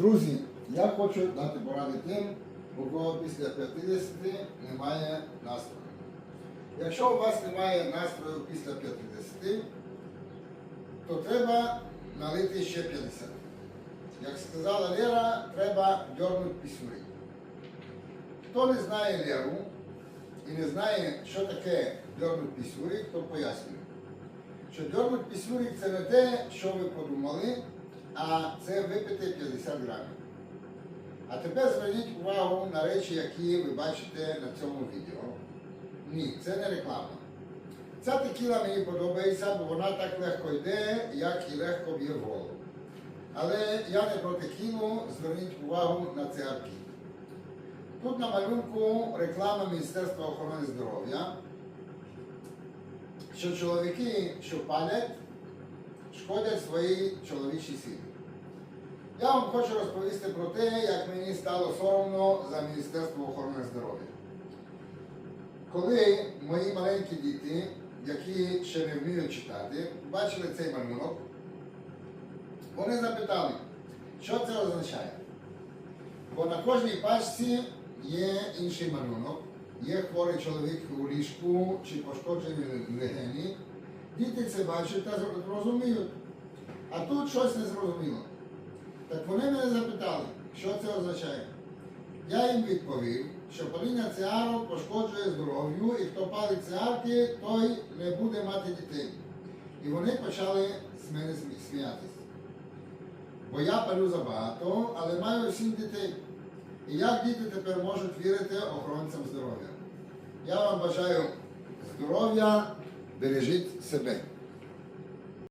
Друзі, я хочу дати поради тим, у кого після 50 немає настрою. Якщо у вас немає настрою після 50, то треба налити ще 50. Як сказала Лера, треба дьорнути пісюри. Хто не знає Леру і не знає, що таке дьорнути пісюрик, то пояснюю. Що дьорнуть пісюрик це не те, що ви подумали, а це випити 50 грамів. А тепер зверніть увагу на речі, які ви бачите на цьому відео. Ні, це не реклама. Ця текіла мені подобається, бо вона так легко йде, як і легко б'є в голову. Але я не про текілу, зверніть увагу на цигарки. Тут на малюнку реклама Міністерства охорони здоров'я, що чоловіки, що палять, шкодять своїй чоловічій силі. Я вам хочу розповісти про те, як мені стало соромно за Міністерство охорони здоров'я. Коли мої маленькі діти, які ще не вміють читати, бачили цей малюнок, вони запитали, що це означає. Бо на кожній пачці є інший малюнок, є хворий чоловік у ліжку чи пошкоджені легені. Діти це бачать та розуміють. А тут щось не зрозуміло. Так вони мене запитали, що це означає. Я їм відповів, що паління цигарок пошкоджує здоров'ю, і хто палить цигарки, той не буде мати дітей. І вони почали з мене сміятися. Бо я палю забагато, але маю сім дітей. І як діти тепер можуть вірити охоронцям здоров'я? Я вам бажаю здоров'я, Bérégide, c'est bien.